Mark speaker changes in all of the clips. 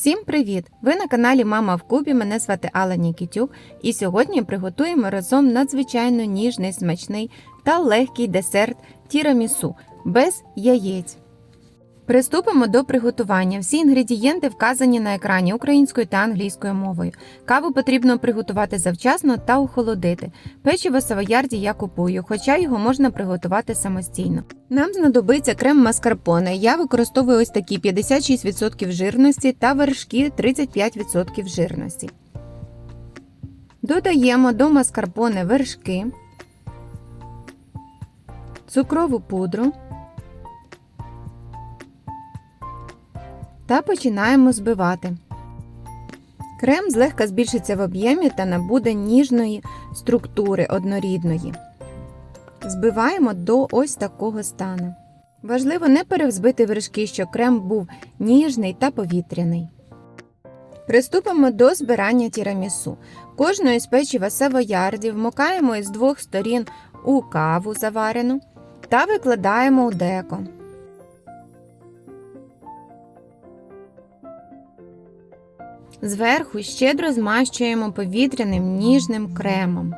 Speaker 1: Всім привіт! Ви на каналі Мама в Кубі. Мене звати Алла Нікітюк, і сьогодні приготуємо разом надзвичайно ніжний, смачний та легкий десерт тірамісу без яєць. Приступимо до приготування. Всі інгредієнти вказані на екрані українською та англійською мовою. Каву потрібно приготувати завчасно та охолодити. Печиво савоярді я купую, хоча його можна приготувати самостійно. Нам знадобиться крем маскарпоне. Я використовую ось такі 56% жирності та вершки 35% жирності. Додаємо до маскарпоне вершки, цукрову пудру. Та починаємо збивати. Крем злегка збільшиться в об'ємі та набуде ніжної структури однорідної. Збиваємо до ось такого стану. Важливо не перевзбити вершки, щоб крем був ніжний та повітряний. Приступимо до збирання тірамісу. Кожну із печива савоярді вмокаємо із двох сторін у каву заварену та викладаємо у деко. Зверху щедро змащуємо повітряним ніжним кремом.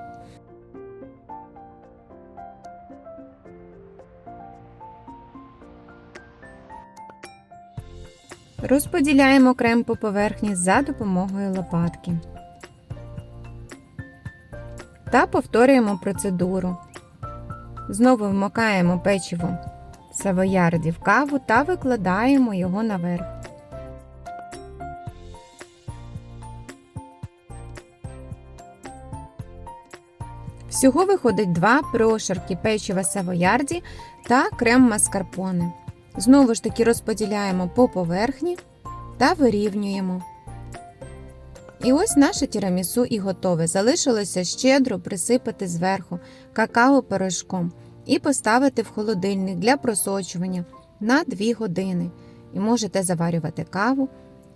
Speaker 1: Розподіляємо крем по поверхні за допомогою лопатки. Та повторюємо процедуру. Знову вмокаємо печиво савоярді в каву та викладаємо його наверх. Всього виходить два прошарки печива савоярді та крем маскарпоне. Знову ж таки розподіляємо по поверхні та вирівнюємо. І ось наше тірамісу і готове. Залишилося щедро присипати зверху какао-порошком і поставити в холодильник для просочування на 2 години. І можете заварювати каву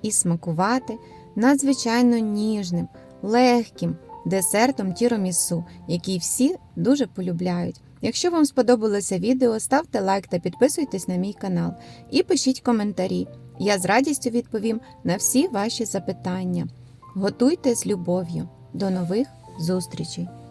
Speaker 1: і смакувати надзвичайно ніжним, легким десертом тірамісу, який всі дуже полюбляють. Якщо вам сподобалося відео, ставте лайк та підписуйтесь на мій канал і пишіть коментарі. Я з радістю відповім на всі ваші запитання. Готуйте з любов'ю. До нових зустрічей!